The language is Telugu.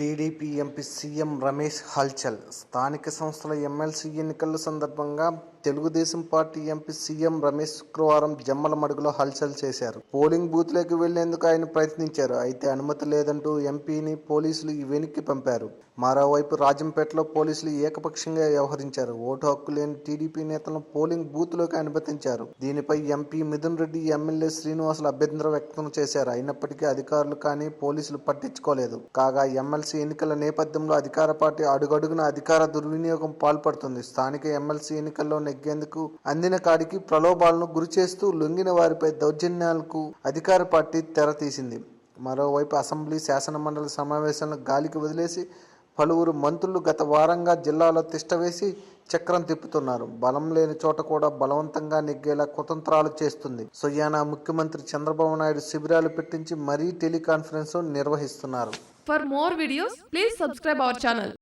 టీడీపీ ఎంపీ సీఎం రమేష్ హల్చల్. స్థానిక సంస్థల ఎమ్మెల్సీ ఎన్నికల సందర్భంగా Telugudesam party MP CM Ramesh శుక్రవారం జమ్మల మడుగులో హల్చల్ చేశారు. పోలింగ్ బూత్లోకి వెళ్ళేందుకు ఆయన ప్రయత్నించారు. అయితే అనుమతి లేదంటూ ఎంపీని పోలీసులు వెనక్కి పంపారు. మరోవైపు రాజంపేటలో పోలీసులు ఏకపక్షంగా వ్యవహరించారు. ఓటు హక్కు లేని టీడీపీ నేతలను పోలింగ్ బూత్లోకి అనుమతించారు. దీనిపై ఎంపీ మిథున్ రెడ్డి ఎమ్మెల్యే శ్రీనివాసులు అభ్యంతరం వ్యక్తం చేశారు. అయినప్పటికీ అధికారులు కానీ పోలీసులు పట్టించుకోలేదు. కాగా ఎమ్మెల్సీ ఎన్నికల నేపథ్యంలో అధికార పార్టీ అడుగడుగున అధికార దుర్వినియోగం పాల్పడుతుంది. స్థానిక ఎమ్మెల్సీ ఎన్నికల్లో నెగ్గేందుకు అందిన కాడికి ప్రలోభాలను గురిచేస్తూ లొంగిన వారిపై దౌర్జన్యాలకు అధికార పార్టీ తెర తీసింది మరోవైపు అసెంబ్లీ శాసనమండలి సమావేశాలను గాలికి వదిలేసి పలువురు మంత్రులు గత వారంగా జిల్లాలో తిష్టవేసి చక్రం తిప్పుతున్నారు. బలం లేని చోట కూడా బలవంతంగా నెగ్గేలా కుతంత్రాలు చేస్తుంది. సొయ్యానా ముఖ్యమంత్రి చంద్రబాబు నాయుడు శిబిరాలు పెట్టించి మరీ టెలికాన్ఫరెన్స్ నిర్వహిస్తున్నారు. For more videos, please subscribe our channel.